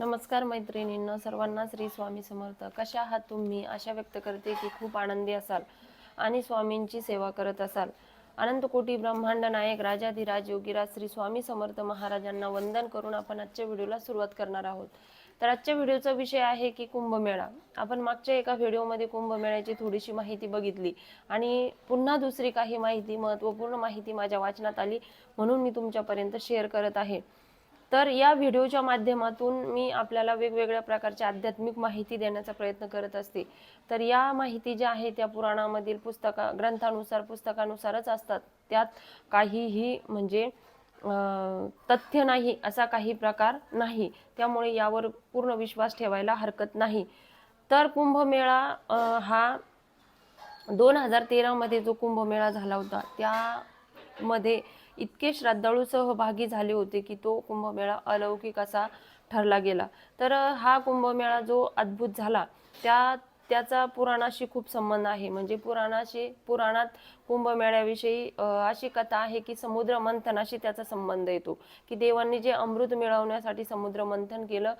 नमस्कार मैत्रिणींना सर्वांना श्री स्वामी समर्थ. कशा आहात तुम्ही? आशा व्यक्त करते की खूप आनंदी असाल आणि स्वामींची सेवा करत असाल. अनंतकोटी ब्रह्मांड नायक राजाधिराज योगीराज श्री स्वामी समर्थ महाराजांना वंदन करून आपण आजच्या व्हिडिओला सुरुवात करणार आहोत. तर आजच्या व्हिडिओचा विषय आहे की कुंभमेळा. आपण मागच्या एका व्हिडिओमध्ये कुंभमेळ्याची थोडीशी माहिती बघितली आणि पुन्हा दुसरी काही माहिती महत्त्वपूर्ण माहिती माझ्या वाचनात आली म्हणून मी तुमच्यापर्यंत शेअर करत आहे. तर या व्हिडिओच्या माध्यमातून मी आपल्याला वेगवेगळ्या प्रकारची आध्यात्मिक माहिती देण्याचा प्रयत्न करत असते. तर या माहिती ज्या आहे त्या पुराणामधील पुस्तका ग्रंथानुसार पुस्तकानुसारच असतात. त्यात काहीही म्हणजे तथ्य नाही असा काही प्रकार नाही. त्यामुळे यावर पूर्ण विश्वास ठेवायला हरकत नाही. तर कुंभमेळा हा दोन हजार तेरामध्ये जो कुंभमेळा झाला होता त्यामध्ये इतके श्रद्धाळू सहभागी झाले होते की तो कुंभमेळा अलौकिक असा ठरला गेला. तर हा कुंभमेळा जो अद्भुत झाला त्या त्याचा पुराणाशी खूप संबंध आहे. म्हणजे पुराणाशी पुराणात कुंभमेळ्याविषयी अशी कथा आहे की समुद्र मंथनाशी त्याचा संबंध येतो. की देवांनी जे अमृत मिळवण्यासाठी समुद्र मंथन केलं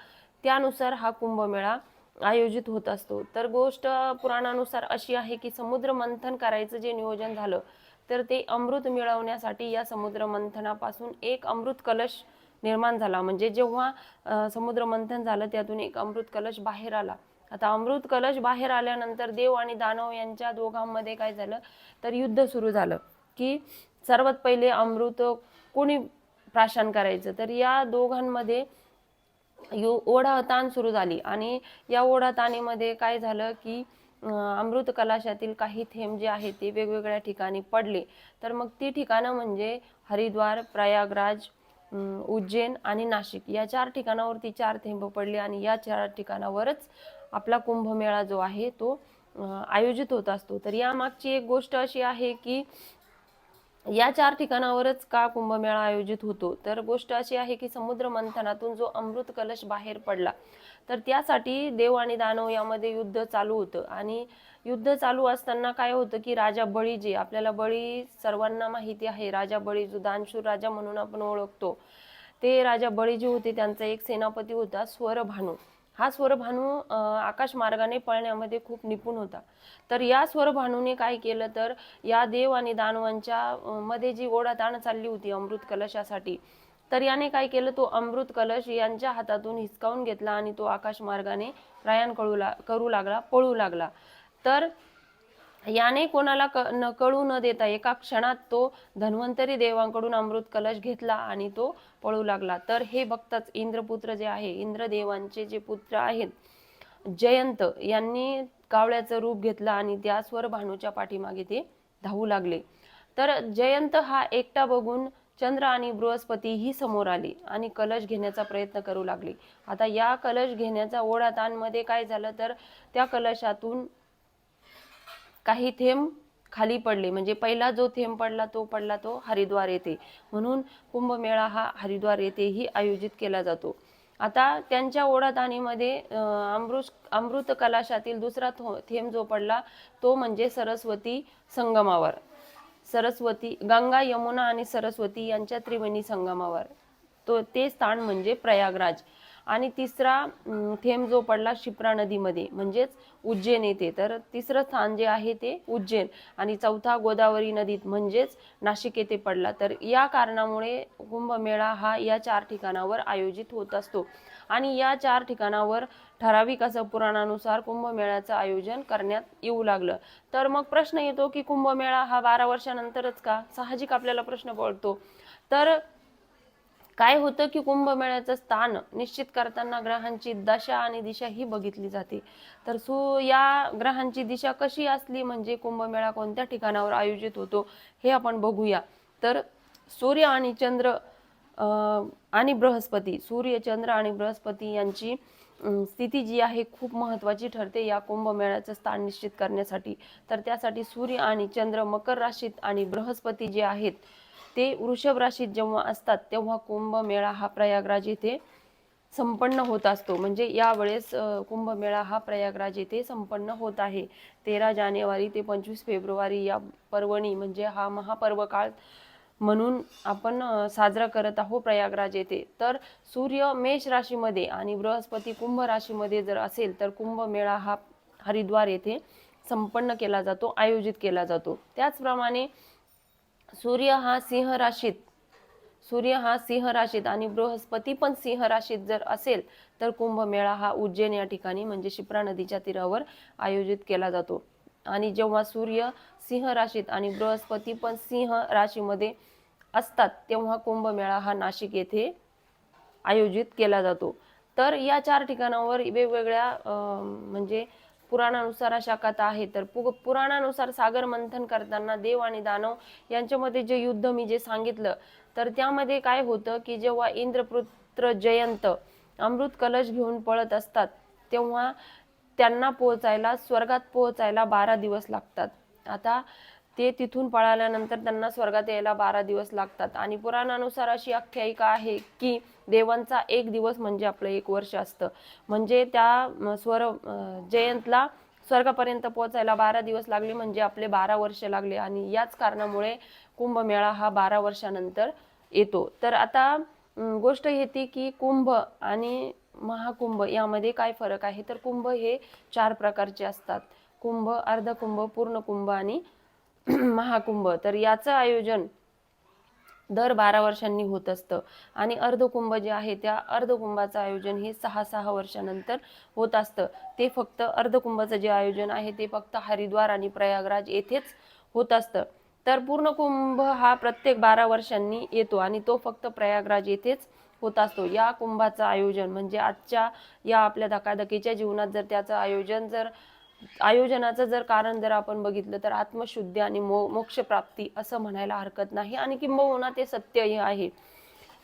त्यानुसार हा कुंभमेळा आयोजित होत असतो. तर गोष्ट पुराणानुसार अशी आहे की समुद्र मंथन करायचं जे नियोजन झालं तर ते अमृत मिळवण्यासाठी या समुद्र मंथनापासून एक अमृत कलश निर्माण झाला. म्हणजे जेव्हा समुद्र मंथन झालं त्यातून एक अमृत कलश बाहेर आला. आता अमृत कलश बाहेर आल्यानंतर देव आणि दानव यांच्या दोघांमध्ये काय झालं? तर युद्ध सुरू झालं की सर्वात पहिले अमृत कोणी प्राशन करायचं? तर या दोघांमध्ये यु ओढाताण सुरू झाली. आणि या ओढाताणीमध्ये काय झालं की अमृत कलाशातील काही थेंब जे आहेत ते वेगवेगळ्या ठिकाणी पडले. तर मग ती ठिकाणं म्हणजे हरिद्वार प्रयागराज उज्जैन आणि नाशिक. या चार ठिकाणावरती चार थेंब पडले आणि या चार ठिकाणावरच आपला कुंभमेळा जो आहे तो आयोजित होत असतो. तर यामागची एक गोष्ट अशी आहे की या चार ठिकाणावरच का कुंभमेळा आयोजित होतो? तर गोष्ट अशी आहे की समुद्र मंथनातून जो अमृत कलश बाहेर पडला तर त्यासाठी देव आणि दानव यामध्ये युद्ध चालू होतं. आणि युद्ध चालू असताना काय होतं की राजा बळी जे आपल्याला बळी सर्वांना माहिती आहे. राजा बळी जो दानशूर राजा म्हणून आपण ओळखतो ते राजा बळी जे होते त्यांचा एक सेनापती होता स्वरभानू. हा स्वरभानू आकाश मार्गाने पळण्यामध्ये खूप निपुण होता. तर या स्वरभानूने काय केलं तर या देव आणि दानवांच्या मध्ये जी ओढाताण चालली होती अमृत कलशासाठी तर याने काय केलं तो अमृत कलश यांच्या हातातून हिसकावून घेतला आणि तो आकाश मार्गाने प्रयाण करू ला करू लागला पळू लागला. तर याने कोणाला क न कळू न देता एका क्षणात तो धन्वंतरी देवांकडून अमृत कलश घेतला आणि तो पळू लागला. तर हे बघताच इंद्रपुत्र जे आहे इंद्रदेवांचे जे पुत्र आहेत जयंत यांनी कावळ्याचं रूप घेतलं आणि त्या स्वरभानूच्या पाठीमागे ते धावू लागले. तर जयंत हा एकटा बघून चंद्र आणि बृहस्पती ही समोर आली आणि कलश घेण्याचा प्रयत्न करू लागले. आता या कलश घेण्याच्या ओढाताणमध्ये काय झालं तर त्या कलशातून काही थेंब खाली पडले. म्हणजे पहिला जो थेंब पडला तो पडला तो हरिद्वार येथे. म्हणून कुंभमेळा हा हरिद्वार येथेही आयोजित केला जातो. आता त्यांच्या ओढाताणीमध्ये अमृत अमृत कलाशातील दुसरा थो- थेंब जो पडला तो म्हणजे सरस्वती संगमावर. सरस्वती गंगा यमुना आणि सरस्वती यांच्या त्रिवेणी संगमावर. तो ते स्थान म्हणजे प्रयागराज. आणि तिसरा थेंब जो पडला शिप्रा नदीमध्ये म्हणजेच उज्जैन येथे. तर तिसरं स्थान जे आहे ते उज्जैन आणि चौथा गोदावरी नदीत म्हणजेच नाशिक येथे पडला. तर या कारणामुळे कुंभमेळा हा या चार ठिकाणावर आयोजित होत असतो. आणि या चार ठिकाणावर ठराविक असं पुराणानुसार कुंभमेळ्याचं आयोजन करण्यात येऊ लागलं. तर मग प्रश्न येतो की कुंभमेळा हा बारा वर्षानंतरच का? साहजिक आपल्याला प्रश्न पडतो. तर काय होतं की कुंभमेळ्याचं स्थान निश्चित करताना ग्रहांची दशा आणि दिशा ही बघितली जाते. तर सु या ग्रहांची दिशा कशी असली म्हणजे कुंभमेळा कोणत्या ठिकाणावर आयोजित होतो हे आपण बघूया. तर सूर्य आणि चंद्र आणि बृहस्पती सूर्य चंद्र आणि बृहस्पती यांची स्थिती जी आहे खूप महत्त्वाची ठरते या कुंभमेळ्याचं स्थान निश्चित करण्यासाठी. तर त्यासाठी सूर्य आणि चंद्र मकर राशीत आणि बृहस्पती जे आहेत ते वृषभ राशीत जेव्हा असतात तेव्हा कुंभमेळा हा प्रयागराज येथे संपन्न होत असतो. म्हणजे यावेळेस कुंभमेळा हा प्रयागराज येथे संपन्न होत आहे. तेरा जानेवारी ते पंचवीस फेब्रुवारी या पर्वणी म्हणजे हा महापर्व काळ म्हणून आपण साजरा करत आहोत प्रयागराज येथे. तर सूर्य मेष राशीमध्ये आणि बृहस्पती कुंभ राशीमध्ये जर असेल तर कुंभमेळा हा हरिद्वार येथे संपन्न केला जातो आयोजित केला जातो. त्याचप्रमाणे सूर्य हा सिंह राशीत सूर्य हा सिंह राशीत आणि बृहस्पती पण सिंह राशीत जर असेल तर कुंभमेळा हा उज्जैन या ठिकाणी म्हणजे शिप्रा नदीच्या तीरावर आयोजित केला जातो. आणि जेव्हा सूर्य सिंह राशीत आणि बृहस्पती पण सिंह राशीमध्ये असतात तेव्हा कुंभमेळा हा नाशिक येथे आयोजित केला जातो. तर या चार ठिकाणावर वेगवेगळ्या म्हणजे पुराणानुसार अशा कथा आहेत. तर पु पुराणानुसार सागर मंथन करताना देव आणि दानव यांच्यामध्ये जे युद्ध मी जे सांगितलं तर त्यामध्ये काय होतं की जेव्हा इंद्रपुत्र जयंत अमृत कलश घेऊन पळत असतात तेव्हा त्यांना पोहोचायला स्वर्गात पोहोचायला बारा दिवस लागतात. आता ते तिथून पळाल्यानंतर त्यांना स्वर्गात यायला बारा दिवस लागतात. आणि पुराणानुसार अशी आख्यायिका आहे की देवांचा एक दिवस म्हणजे आपलं एक वर्ष असतं. म्हणजे त्या स्वर जयंतला स्वर्गापर्यंत पोहोचायला बारा दिवस लागले म्हणजे आपले बारा वर्ष लागले. आणि याच कारणामुळे कुंभमेळा हा बारा वर्षानंतर येतो. तर आता गोष्ट येते की कुंभ आणि महाकुंभ यामध्ये काय फरक आहे? तर कुंभ हे चार प्रकारचे असतात. कुंभ अर्धकुंभ पूर्ण कुंभ आणि महाकुंभ. तर याचं आयोजन दर बारा वर्षांनी होत असतं. आणि अर्धकुंभ जे आहे त्या अर्धकुंभाचं आयोजन हे सहा सहा वर्षानंतर होत असतं. ते फक्त अर्धकुंभाचं जे आयोजन आहे ते फक्त हरिद्वार आणि प्रयागराज येथेच होत असतं. तर पूर्ण कुंभ हा प्रत्येक बारा वर्षांनी येतो आणि तो फक्त प्रयागराज येथेच होत असतो. या कुंभाचं आयोजन म्हणजे आजच्या या आपल्या धकाधकीच्या जीवनात जर त्याचं आयोजन जर आयोजनाचं जर कारण जर आपण बघितलं तर आत्मशुद्धी आणि मो मोक्षप्राप्ती असं म्हणायला हरकत नाही आणि किंबहुना ते सत्यही आहे.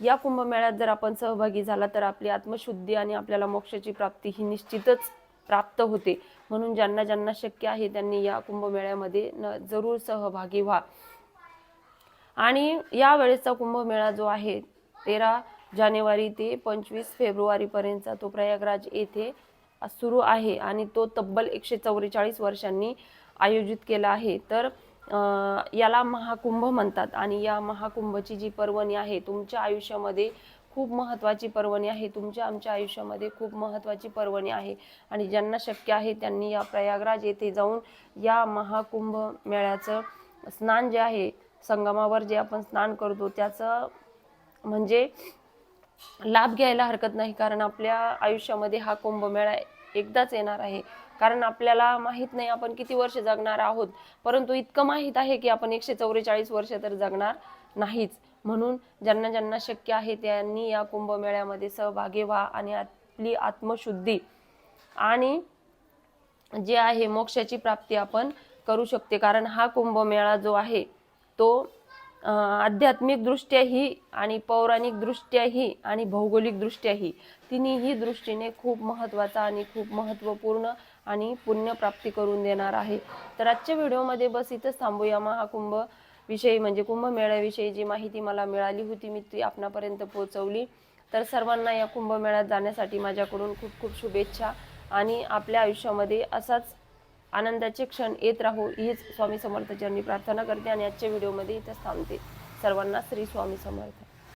या कुंभमेळ्यात जर आपण सहभागी झाला तर आपली आत्मशुद्धी आणि आपल्याला मोक्षाची प्राप्ती ही निश्चितच प्राप्त होते. म्हणून ज्यांना ज्यांना शक्य आहे त्यांनी या कुंभमेळ्यामध्ये न जरूर सहभागी व्हा. आणि या वेळेचा कुंभमेळा जो आहे तेरा जानेवारी ते पंचवीस फेब्रुवारीपर्यंतचा तो प्रयागराज येथे सुरू आहे आणि तो तब्बल एकशे चौवेचाळीस वर्षांनी आयोजित केला आहे. तर याला महाकुंभ म्हणतात आणि या महाकुंभची जी पर्वणी आहे तुमच्या आयुष्यामध्ये खूप महत्त्वाची पर्वणी आहे. तुमच्या आमच्या आयुष्यामध्ये खूप महत्त्वाची पर्वणी आहे आणि ज्यांना शक्य आहे त्यांनी या प्रयागराज येथे जाऊन या महाकुंभ मेळ्याचं स्नान जे आहे संगमावर जे आपण स्नान करतो त्याचं म्हणजे लाभ घ्यायला हरकत नाही. कारण आपल्या आयुष्यामध्ये हा कुंभमेळा एकदाच येणार आहे. कारण आपल्याला माहीत नाही आपण किती वर्ष जगणार आहोत. परंतु इतकं माहीत आहे की आपण एकशे चौवेचाळीस वर्ष तर जगणार नाहीच. म्हणून ज्यांना ज्यांना शक्य आहे त्यांनी या कुंभमेळ्यामध्ये सहभागी व्हा आणि आपली आत्मशुद्धी आणि जे आहे मोक्षाची प्राप्ती आपण करू शकते. कारण हा कुंभमेळा जो आहे तो आध्यात्मिकदृष्ट्याही आणि पौराणिक दृष्ट्याही आणि भौगोलिकदृष्ट्याही तिन्हीही दृष्टीने खूप महत्त्वाचा आणि खूप महत्त्वपूर्ण आणि पुण्यप्राप्ती करून देणार आहे. तर आजच्या व्हिडिओमध्ये बस इथंच थांबूया. महाकुंभ विषयी म्हणजे कुंभमेळ्याविषयी जी माहिती मला मिळाली होती मी ती आपणापर्यंत पोहोचवली. तर सर्वांना या कुंभमेळ्यात जाण्यासाठी माझ्याकडून खूप खूप शुभेच्छा आणि आपल्या आयुष्यामध्ये असाच आनंदाचे क्षण येत राहू हीच स्वामी समर्थ चरणी प्रार्थना करते आणि आजच्या व्हिडिओमध्ये इथंच थांबते. सर्वांना श्री स्वामी समर्थ.